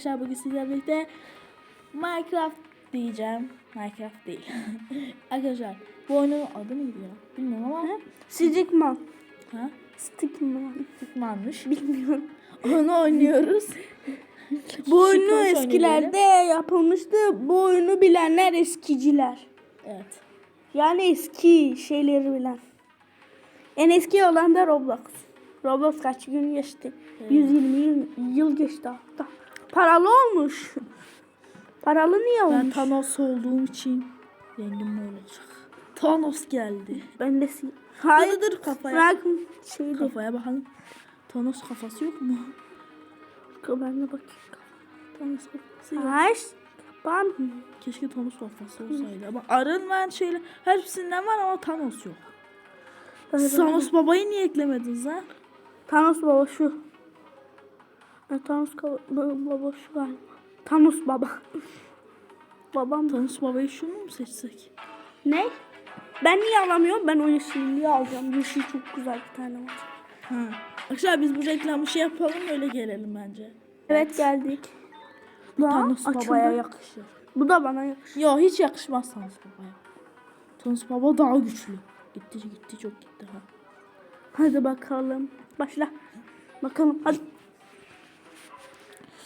Arkadaşlar bugün sizlerle birlikte Minecraft diyeceğim. Minecraft değil. Arkadaşlar bu oyunun adı neydi ya? Bilmiyorum ama Stickman. ha? Stickman. Tıkmanmış. Bilmiyorum. Onu oynuyoruz. Bu oyunu eskilerde yapılmıştı. Bu oyunu bilenler eskiciler. Evet. Yani eski şeyleri bilen. En eski olan da Roblox. Roblox kaç gün geçti? 120 yıl, yıl geçti hatta. Paralı olmuş. Paralı niye Ben olmuş? Thanos olduğum için rengim olacak. Thanos geldi. Ben de si Hayır. Dur, kafaya. Bırak şeydi. Kafaya bakalım. Thanos kafası yok mu? Ben de bakayım. Thanos kafası yok. Hayır. Ben Keşke Thanos kafası olsaydı ama Arın ben şeyle hepsinden var ama Thanos yok. Thanos babayı niye eklemediniz ha? Thanos baba şu. Ha, Thanos baba şu galiba. Thanos baba. Babam da. Thanos babayı şunu mu seçsek? Ne? Ben niye alamıyorum? Ben o yeşilliği alacağım. Yeşil çok güzel bir tane var. Ha. Arkadaşlar biz bu reklamı şey yapalım öyle gelelim bence. Evet geldik. Bu Daha Thanos açıldı. babaya yakışır. Bu da bana yakışır. Yo hiç yakışmaz Thanos babaya. Thanos baba daha güçlü. Gitti gitti çok gitti ha. Hadi bakalım. Başla. Bakalım hadi.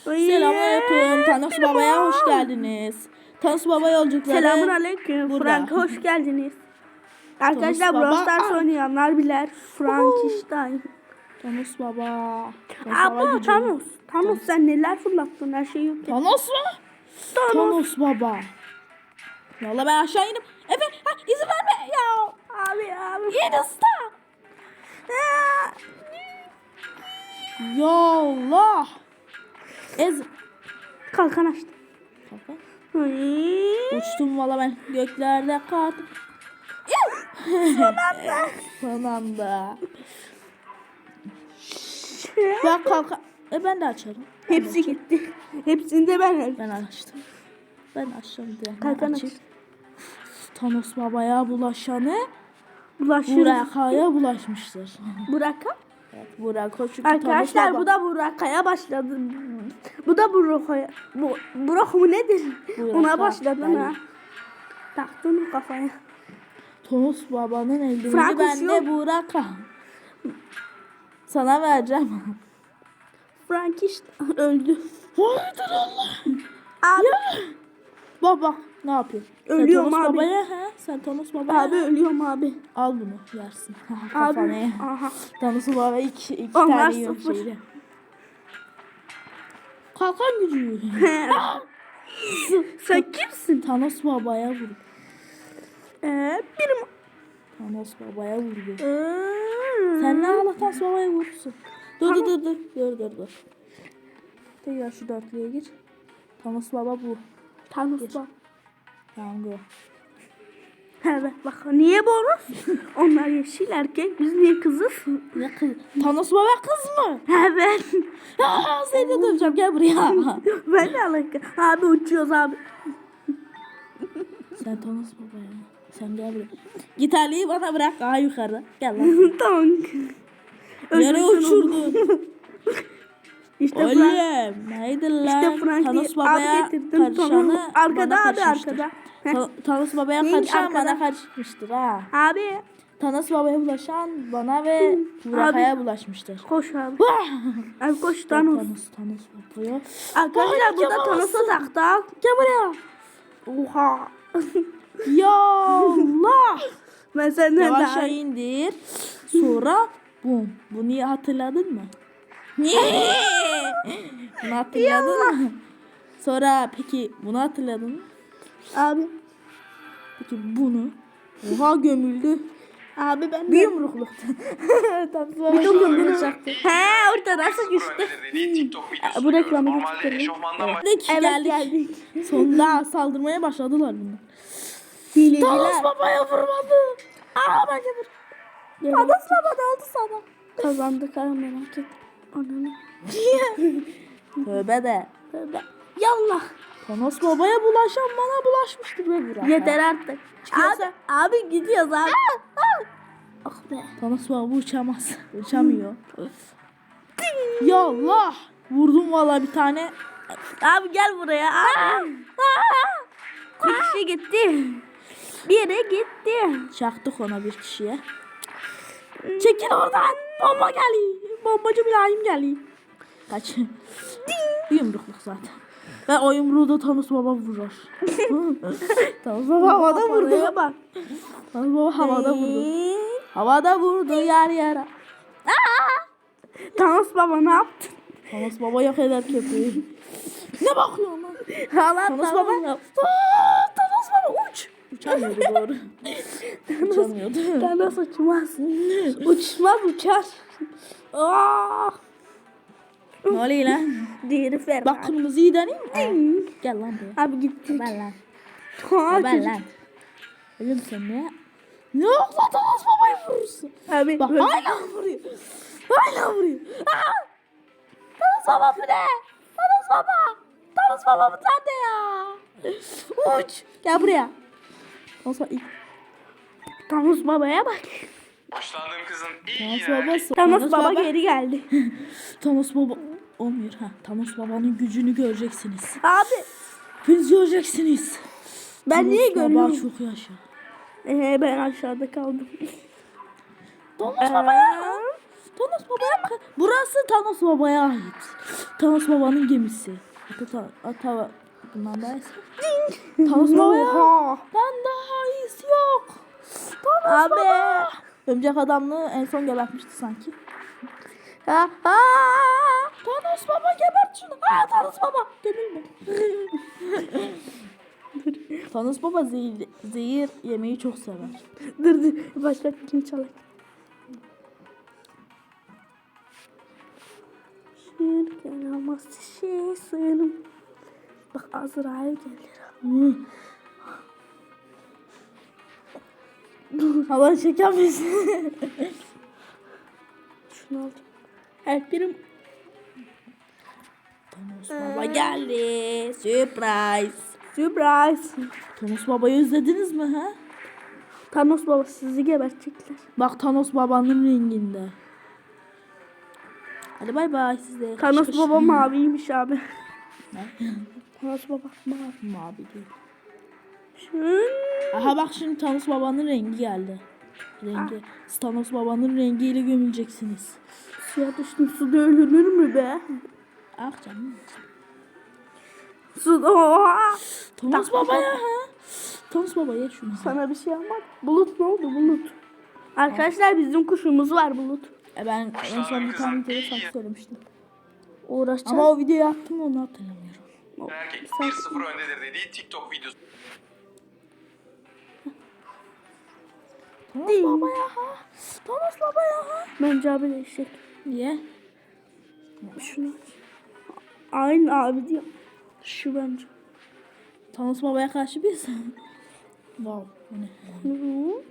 Selamünaleyküm. Thanos babaya hoş geldiniz. Thanos baba yolculukları. Selamun aleyküm. Burada. Frank hoş geldiniz. Arkadaşlar Brawl. Stars oynayanlar bilir. Frankenstein. Thanos baba. Thanos baba. Thanos. Thanos sen neler fırlattın her şey yok. Thanos mu? Thanos. Thanos baba. Valla ben aşağı indim. Efe ha, izin verme ya. Abi abi. İn usta. Ya Allah. Ez. Kalkan açtı. Uçtum valla ben göklerde kaldım. Son anda. Son anda. Bak kalk. E ben de açarım. Hepsi gitti. Hepsini de ben öldüm. Ben açtım. Ben açtım diye. Kalkan açayım. Thanos babaya bulaşanı Bulaşırız. Burak'a bulaşmıştır. Burak'a. Evet, Burak çünkü Arkadaşlar bu baba- da Burak'a başladı. Bu da Burak'a. Bu Burak mı nedir? Burak Ona başladın ha. Taktın kafaya? Thanos babanın Frank bende uçuyor. Burak'a. Sana vereceğim. Frank işte öldü. Haydır Allah. Abi, Bak bak ne yapıyor? Ölüyorum Thanos abi. babaya ha? Sen Thanos babaya abi ölüyorum abi. al bunu yersin. Abi. Kafana. Aha. Thanos baba iki, iki Onlar tane yiyor şeyde. Kalkan gücü. Sen kimsin? Thanos babaya vur. Ee, benim. Thanos babaya vurdu. Ee, Sen ne Thanos babaya vurursun. Dur dur dur dur. Dur dur dur. Tekrar şu dörtlüye gir. Thanos baba bu. Thanos bak. Yango. Evet bak niye bonus? Onlar yeşil erkek biz niye kızız? Ne kız? Thanos baba kız mı? Evet. Seni de döveceğim gel buraya. ben de alaka. Abi uçuyoruz abi. Sen Thanos baba ya. Sen gel buraya. Git Ali'yi bana bırak daha yukarı. Gel lan. tamam. Yere Öldürsün onu. uçurdu. İşte. Oğlum neydi lan? İşte Frank Thanos babaya karışanı. Arkada bana abi, arkada. Ta- Thanos babaya karışan bana arkada? karışmıştır ha. Abi Thanos babaya bulaşan bana ve Burak'a bulaşmıştır. koş abi. Abi koş Thanos. Thanos, Thanos babaya. Arkadaşlar Ay, bu da yapamazsın. Thanos'a taktı. Gel buraya. Oha. Ya Allah. Ben senden daha Yavaşça indir. Sonra bum. Bunu hatırladın mı? Bunu hatırladın mı? Sonra peki bunu hatırladın mı? Abi. Peki bunu. Oha gömüldü. Abi ben Bir de. yumrukluk. Tam sonra Bir dokunumu. He orada nasıl Hmm. güçlü? TikTok videosu Bu reklamı eşofmandan geldik. Evet geldik. Sonunda saldırmaya başladılar bunlar. Hileciler. Thanos babaya vurmadı. Aa bence vur. Thanos baba ne oldu sana? Kazandık ha merak et. Ananı. Tövbe de. Tövbe. Yallah. Thanos babaya bulaşan bana bulaşmıştır be Burak. Yeter artık. Çıkıyorsa- Abi, abi gidiyoruz abi. Ah be. Thanos baba uçamaz. Uçamıyor. ya Allah. Vurdum valla bir tane. Abi gel buraya. Abi. Bir kişi gitti. Bir yere gitti. Çaktık ona bir kişiye. Çekil oradan. Bomba geliyor. Bombacı mülayim geliyor. Kaç. Yumrukluk zaten. Ve o yumruğu da Thanos Baba vurur. Thanos Baba havada vurdu. Bak. Thanos Baba havada vurdu. Havada vurdu yer yere. Thanos baba ne yaptın? Thanos Baba yok eder köpeği. ne bakıyorsun lan? Hala Thanos Baba. Thanos Baba uç. Uçamıyordu doğru. Uçamıyordu. Thanos uçmaz. Uçmaz uçar. Aa! ne oluyor lan? Diğeri Ferhat. Bak kırmızıyı deneyim mi? Gel lan buraya. Abi gittik. Ben lan. Ben lan. Oğlum sen ne? Ne Thanos babayı vurursun. Abi Bak hala vuruyor. Hala vuruyor. Aa! Thanos baba bu ne? Thanos baba. Thanos baba bu ya? Uç. Gel buraya. Thanos baba. Thanos babaya bak. Hoşlandığım kızın Thanos iyi baba. Thanos baba geri geldi. Thanos baba. Olmuyor ha. Thanos babanın gücünü göreceksiniz. Abi Hepiniz göreceksiniz. ben niye Thanos görüyorum? Baba çok yaşa. Ee, ben aşağıda kaldım. Thanos Ee, babaya. Thanos babaya. Burası Thanos babaya ait. Thanos babanın gemisi. Ata, ata bundan daha iyisi. Thanos. Oha. Ben daha iyisi yok. Thanos Abi. baba. Örümcek adamlığı en son gebertmişti sanki. Ha, ha. Thanos baba gebert şunu. Ha Thanos baba. Gömülme. Thanos baba zehir, zehir yemeyi çok sever. Dur dur. Başka kim çalar? Şirken alması şey sığınım. Bak Azrail gelir. Hava çekemesin. Şunu aldım. Her birim Thanos baba geldi. Surprise. Surprise. Thanos babayı özlediniz mi ha? Thanos baba sizi gebertecekler. Bak Thanos babanın renginde. Hadi bay bay size. Thanos baba maviymiş abi. Thanos baba mavi. Mavi değil. Şun. Aha bak şimdi Thanos babanın rengi geldi. Rengi. Siz Thanos babanın rengiyle gömüleceksiniz. Suya düştüm suda ölünür mü be? Ah canım. Suda. Thanos baba ya ha. Thanos baba ye şunu. Sana bir şey yapmadım. Bulut ne oldu bulut? Arkadaşlar bizim kuşumuz var bulut. E ben en son bir tane şarkı söylemiştim. Uğraşacağım. Ama o videoyu attım onu hatırlamıyorum. Erkek 1-0 öndedir dediği TikTok videosu. Thanos baba ya ha. Thanos baba ya. Bence abi değişecek. Niye? Şunu. Aynı abi diyor. Şu bence. Thanos babaya karşı biz. wow. Bu ne? Hı.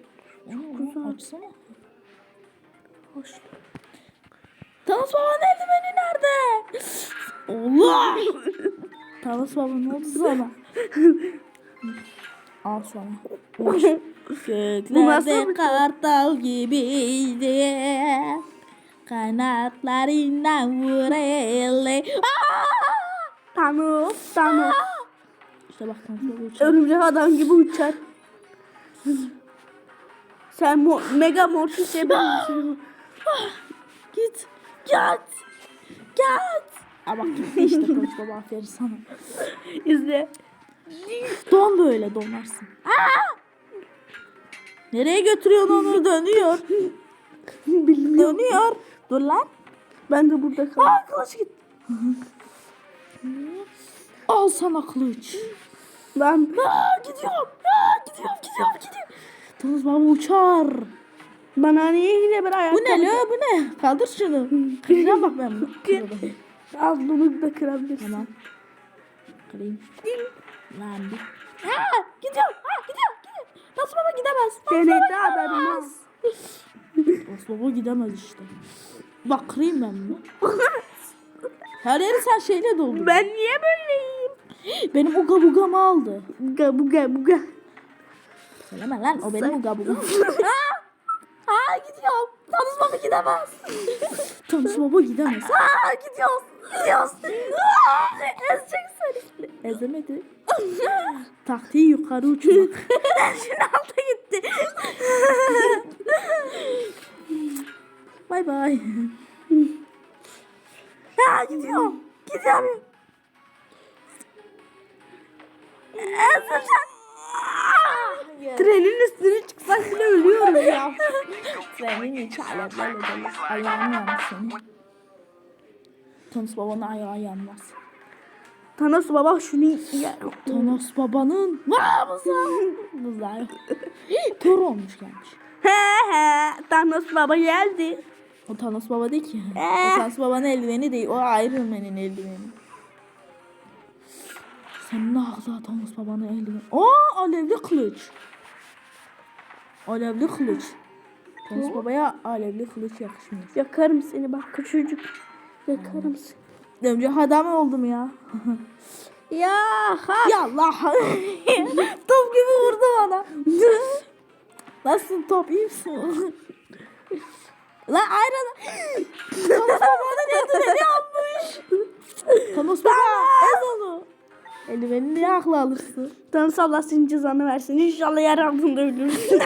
Çok güzel. Açsana. Hoş. Thanos babanın eldiveni nerede? Allah! Thanos baba ne oldu sana? Al sana. Göklerde kartal gibiydi. Kanatlarından vurelli. Thanos. Thanos. İşte bak Thanos. Örümcek adam gibi uçar. Sen mo- mega mortis'e benziyorsun. Git. Git. Git. Gitti işte Thanos baba aferin sana. İzle. Don böyle donarsın. Aa! Nereye götürüyorsun onu? Dönüyor. Bilmiyorum. Dönüyor. Dur lan. Ben de burada kaldım. Aa kılıç git. Al sana kılıç. Ben Aa gidiyorum. Aa gidiyorum gidiyorum gidiyorum. Thanos baba uçar. bana niye yine bir ayak Bu ne lo bu ne? Kaldır şunu. Kıracağım bak ben. Al bunu da kırabilirsin. Tamam. Kırayım. Lan bir. Aa gidiyorum. Aa gidiyorum. gidiyorum. Thanos baba gidemez. Denedi adamım. Thanos baba gidemez işte. Bak kırayım ben bunu. Her yeri sen şeyle doldurdun. Ben niye böyleyim? Benim uga bugamı aldı. Buga buga buga. Söyleme lan o benim uga bugam. Aa, gidiyorum. Tanrıs baba gidemez. Tanrıs baba gidemez. Aa, gidiyoruz. Aa, Ezecek seni. Ezemedi. Taktiği yukarı uçmak. Şimdi alta gitti. bay bay. Ya gidiyorum. Gidiyorum. Ezeceğim. Trenin üstüne çıksak bile ölüyorum ya. Senin hiç aletlerle dolu. Yanmış senin. Thanos babanın ayağı yanmaz. Thanos baba şunu yer. Thanos babanın mısın? Buzlar yok. Thor olmuş gelmiş. He he. Thanos baba geldi. O Thanos baba değil ki. O Thanos babanın eldiveni değil. O Iron Man'in eldiveni. Sen ne kadar Thanos babanın eldiveni. Oo alevli kılıç. Alevli kılıç. Thanos babaya alevli kılıç yakışmıyor. Yakarım seni bak küçücük. Yakarım seni. Önce adam oldum ya. Ya ha. Ya Allah. top gibi vurdu bana. Nasılsın top iyi misin? Lan ayran. Thanos babanın eldiveni almış. Thanos baba ez onu. Eldiveni niye aklı alırsın? Thanos Allah senin cezanı versin. İnşallah yer altında ölürsün.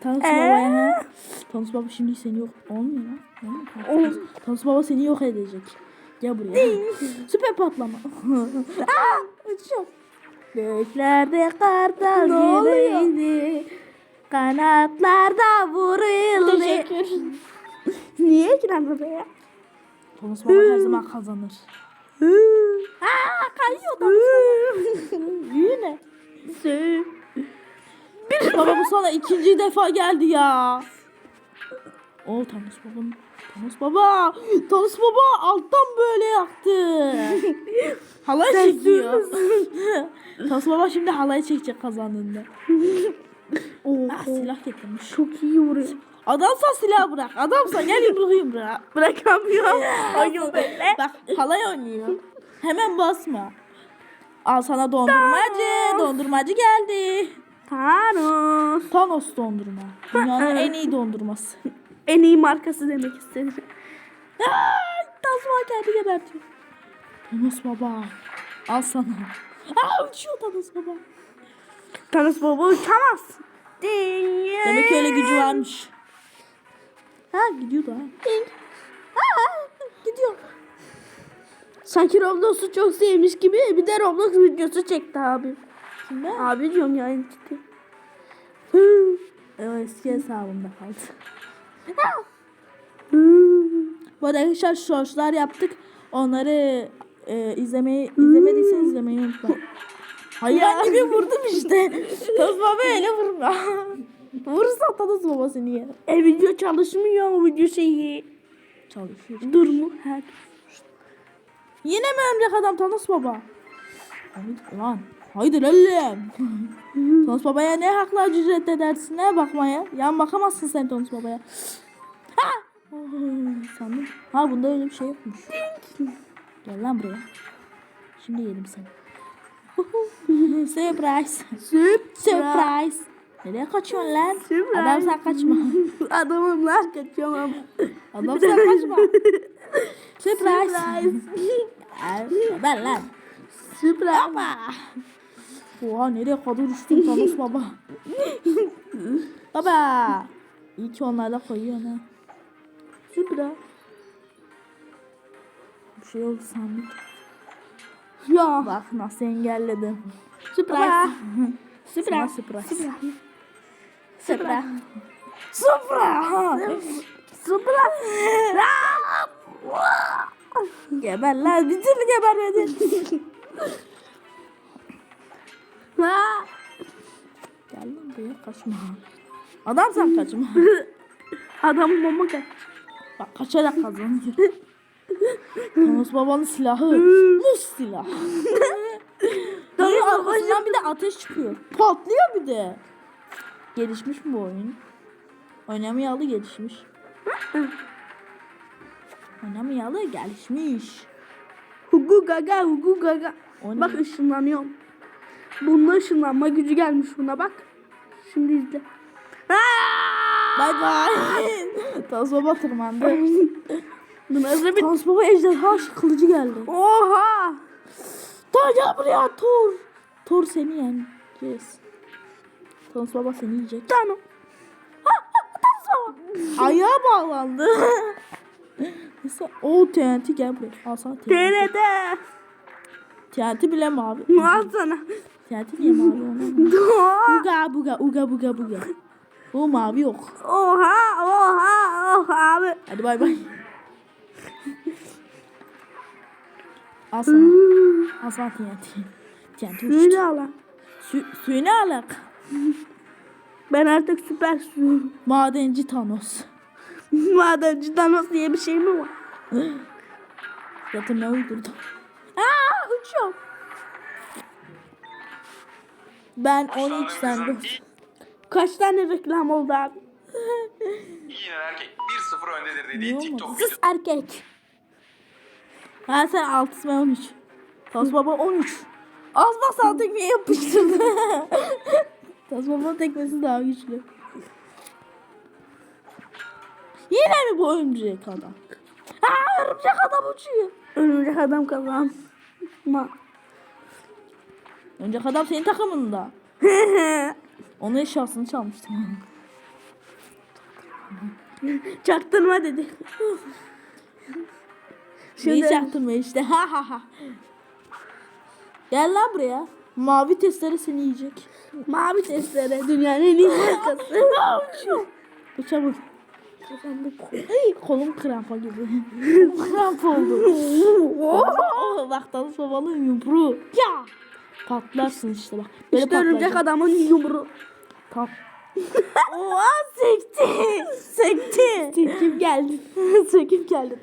Thanos Ee? baba he. Thanos baba şimdi seni yok. Olmuyor lan. Ol- Thanos baba seni yok edecek. Gel buraya. Süper patlama. Aa, uçuyorum. Göklerde kartal gibiydi. Kanatlarda vuruldu. Niye giren oraya? Thanos baba her zaman kazanır. Aa, kayıyor baba. Yine. Baba bu sana ikinci defa geldi ya. O Thanos babam. Thanos baba. Thanos baba alttan böyle yaktı. halay çekiyor. Thanos baba şimdi halay çekecek kazandığında. Ah silah getirmiş. Çok iyi vuruyor. Adamsa silah bırak. Adamsa gel yumruğu yumruğa. Bırakamıyorum. Oyun böyle. Bak halay oynuyor. Hemen basma. Al sana dondurmacı. Dondurmacı geldi. Thanos. Thanos dondurma. Dünyanın en iyi dondurması. En iyi markası demek istedim. Baba kendi gebertiyor. Thanos baba. Al sana. Aa uçuyor Thanos baba. Thanos baba uçamaz. Ding. Demek öyle gücü varmış. Ha gidiyor da. Ding. Aa, gidiyor. Sanki Roblox'u çok sevmiş gibi bir de Roblox videosu çekti abi. Kimde? Abi diyorum ya en ciddi. Eski hesabımda kaldı. Bu arada arkadaşlar shortslar yaptık. Onları e, izlemeyi izlemediyseniz izlemeyi unutmayın. Hayvan gibi vurdum işte. Taz baba öyle vurma. Vurursa Taz baba seni yer. E video çalışmıyor o video şeyi. Çalışıyor. Dur mu? Her. Yine mi örümcek adam Thanos baba? Haydi lan. Haydi oğlum. Thanos babaya ne hakla ücret edersin ne bakmaya? Yan bakamazsın sen Thanos babaya. Ha! Sandım. Ha bunda öyle bir şey yokmuş. Gel lan buraya. Şimdi yedim seni. Surprise. Surprise. Nereye kaçıyorsun lan? Surprise. Adam sen kaçma. Adamım lan kaçıyorum ama. Adam sen kaçma. Surprise. Ay, Ben lan. Süper. Oha nereye kadar uçtun Thanos baba. baba. İyi ki onlarla koyuyorsun ha. Süper. Bir şey oldu sandım. Ya. Bak nasıl engelledim. Süper. Sana Süper. surprise. Süper. Supra. Supra. Süper. Geber lan bir türlü gebermedin. Ha. Gel lan buraya kaçma. Adam sen kaçma. Adam mama kaç. Bak kaçarak kazanıyor. Thanos babanın silahı. Muz silah. Böyle arkasından bir de ateş çıkıyor. Patlıyor bir de. Gelişmiş mi bu oyun? Oynamayalı gelişmiş. Oynamayalı gelişmiş. Hugu gaga hugu gaga. Bak ışınlanıyorum. Bunda ışınlanma gücü gelmiş buna bak. Şimdi izle. Bay bay. Tans baba tırmandı. Bu nasıl bir... Tans baba ejderha kılıcı geldi. Oha. Tor gel buraya Tor. Tor seni yeneceğiz. Tans baba seni yiyecek. Tamam. Ayağa bağlandı. Neyse o TNT gel buraya. Al sana TNT. TRT. TNT bile mavi. Al sana. TNT niye mavi ona? Uga buga uga buga buga. O mavi yok. Oha. Oha. Oha abi. Hadi bay bay. Al sana. Al sana TNT. TNT uçtu. Öyle ala. Su, suyu ne alak? Ben artık süper su. Madenci Thanos. Madenci Thanos diye bir şey mi var? Zaten ne uydurdum? Aa uçuyorum. Ben 13 sen Başlandığım 4. kızın Kaç tane reklam oldu abi? yine erkek 1-0 öndedir dediği TikTok Sus erkek. Ha sen 6 ben 13. Tas baba 13. Az bak sağ tekmeye yapıştırdı. Tas baba tekmesi daha güçlü. Yine mi bu örümcek adam? Ha örümcek adam uçuyor. Örümcek adam kazan. Ma. Örümcek adam senin takımında. Onun eşyasını çalmıştım. Çaktırma dedi. Neyi Şimdi çaktırma işte. Ha ha ha. Gel lan buraya. Mavi testere seni yiyecek. mavi testere dünyanın en iyi markası. Uçuyor. Ay, kolum krampa gibi. Kramp oldu. oh, Tanış babanın yumruğu. Ya. Patlarsın işte bak. Böyle işte örümcek adamın yumruğu. Pat. Oha sekti. Sekti. Söküp geldi. Söküp geldi.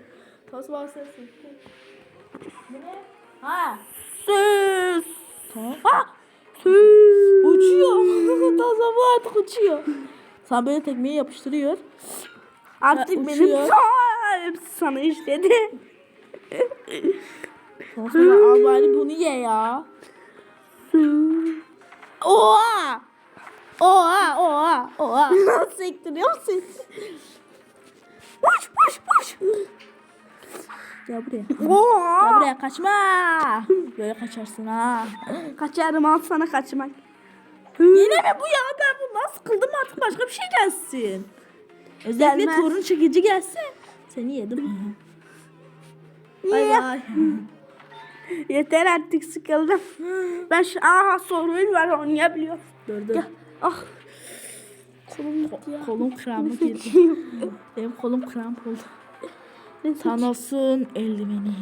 Baba sensin. Ha. Tamam. Ha. Söz. Uçuyor. Baba artık uçuyor. Sana böyle tekmeyi yapıştırıyor. Artık Ha, benim hepsi sana işledi. Sonra al bari bunu ye ya. Oha! Oha! Oha! Oha! Nasıl sektiriyor musun? Uç! Uç! Uç! Gel buraya. Gel Oha. buraya kaçma. Böyle kaçarsın ha. Kaçarım al sana kaçmak. Yine mi bu ya? Ben bundan sıkıldım artık başka bir şey gelsin. Özellikle Gelmez. torun çekici gelsin. Seni yedim. Bay bay. Yeter artık sıkıldım. Ben şu aha sorun var oynayabiliyorum. Dur dur. Ah. Kolum gitti ya. Kolum krampa girdi. Benim kolum kramp oldu. Thanos'un eldiveni.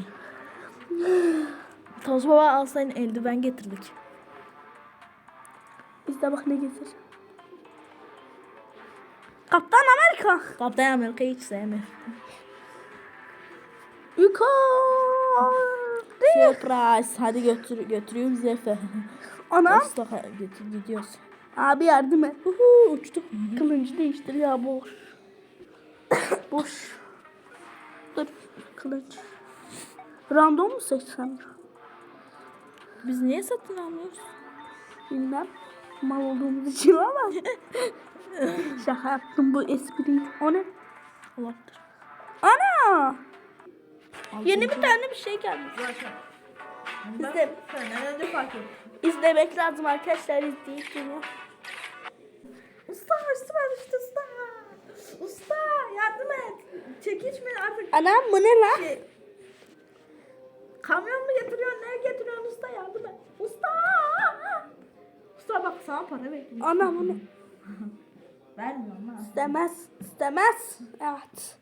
Thanos baba al senin eldiven getirdik. Biz de bak ne getir. Kaptan Amerika. Kaptan Amerika'yı hiç sevmiyorum. Yukarı. Surprise. Hadi götür, götürüyor bizi Efe. Anam. Mustafa götür gidiyoruz. Abi yardım et. Uhu, uçtuk. Kılıncı değiştir ya boş. boş. Dur kılıç. Random mu seçsem? Biz niye satın almıyoruz? Bilmem. Mal olduğumuz için ama. Şaka yaptım bu espriydi. O ne? Allah'tır. Ana! Yeni bir tane bir şey geldi zaten. İzle, izlemek lazım arkadaşlar duruyor. Usta üstüme düştü usta. Usta yardım et. Çekiç mi artık? Anam bu ne lan? Şey, kamyon mu getiriyorsun? Ne getiriyorsun usta yardım et. Usta. Usta bak sana para bekliyorum. Ana bu ne? Vermiyorum ha. İstemez. İstemez. Evet.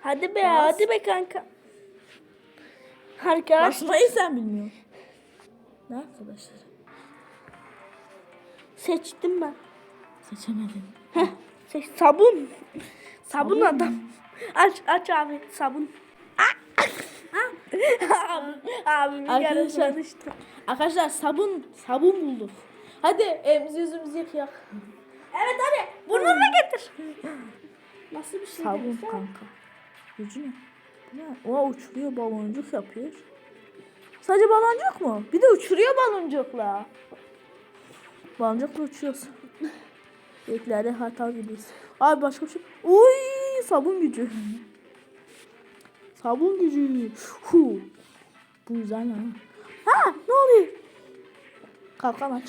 Hadi be hadi be kanka. Arkadaş. Basmayı sen bilmiyorsun. Ne arkadaşlar? Seçtim ben. Seçemedim. Heh, seç, sabun. Sabun Sabun adam. Aç aç abi sabun. Ah! abi, abimin Arkadaşlar. yarısını işte. Arkadaşlar sabun sabun bulduk. Hadi elimizi yüzümüzü yıkayak. Evet hadi burnunu getir. Nasıl bir şey Sabun demişler? kanka. Gücü ne? Ne? O uçuruyor baloncuk yapıyor. Sadece baloncuk mu? Bir de uçuruyor baloncukla. Bancakla uçuyoruz. Göklerde hata gibiyiz. Abi başka bir şey. Uy sabun gücü. sabun gücü. Hu. Bu güzel lan. Ha oluyor? Kalkan aç.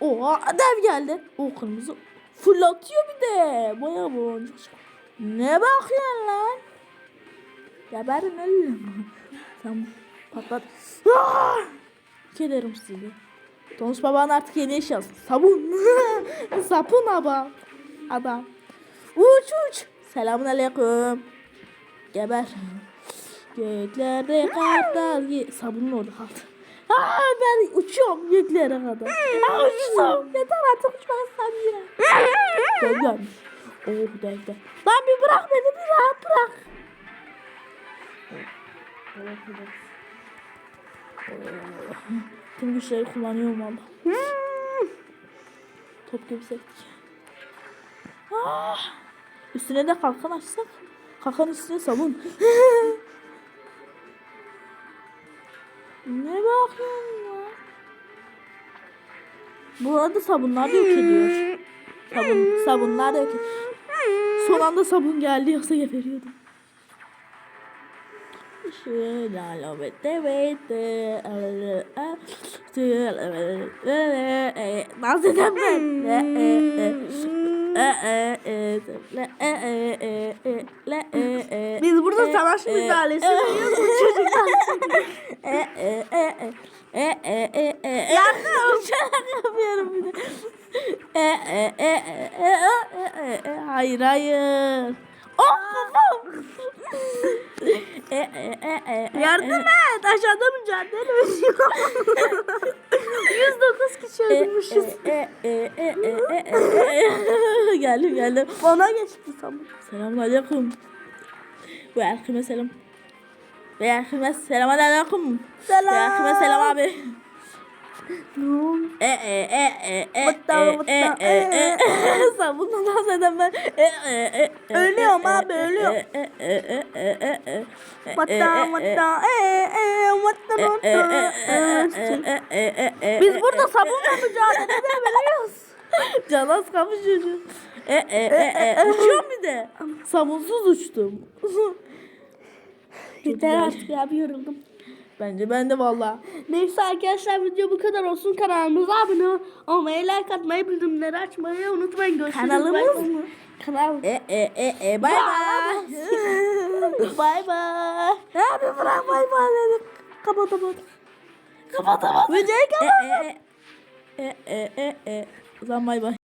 Oha dev geldi. O kırmızı. Fırlatıyor bir de. Baya boncuk. Ne bakıyorsun lan? Geberin ölüm. Sen patlat. Ah! Kederim sizi. Tonus baban artık yeni iş yazsın. Sabun. Sapun abi. Adam. Uç uç. Selamun aleyküm. Geber. Göklerde kartal Sabunun orada kaldı. Aa, ben uçuyorum göklere kadar. Aa, uçuyorum. Yeter artık uçmazsam yine. Gel gelmiş. Oh dev dev. Lan bir bırak beni bir rahat bırak. Evet, evet. Tüm güçleri kullanıyorum valla. Top gibi sektik. Ah! Üstüne de kalkan açsak. Kalkan üstüne sabun. Bu arada sabunlar da yok ediyor. Sabun, sabunlar da yok ediyor. Son anda sabun geldi yoksa geberiyordum. Naz edem ben Burada savaş müdahalesi veriyoruz. Bu çocuklar. Uçarak yapıyorum bir de. E, e, e, e, e, e, e, e, Hayır hayır. Oh. E, e, e, e, e, Yardım et. Aşağıda mücadele veriyor. 109 kişi öldürmüşüz. E, e, e, e, e, e, e. Geldim geldim. Ona geçti sabun. Selamun aleyküm. Ve selam. Ve erkime selam aleyküm. Selam. Ve erkime selam abi. E e e e e e e e e e Sabunla dans edemem. E e e e Ölüyorum e, abi, e, ölüyorum. e, e, e, e, e, e, e. E, e, e, e e e, e, e, e, e, e, e, Biz e, burada e, sabunla mücadele edebiliyoruz. Can az kalmış çocuğum. E e e e. Uçuyorum bir de. Sabunsuz uçtum. Yeter artık ya bir yoruldum. Bence ben de valla. Neyse arkadaşlar video bu kadar olsun. Kanalımıza abone olmayı, like atmayı, bildirimleri açmayı unutmayın. Görüşürüz. Kanalımız? Kanal. E e e e bay bay. bay bay. Ne yapayım bırak bay bay dedik. Kapatamadım. Kapatamadım. Videoyu kapat. E e e. E e e e. O zaman bay bay.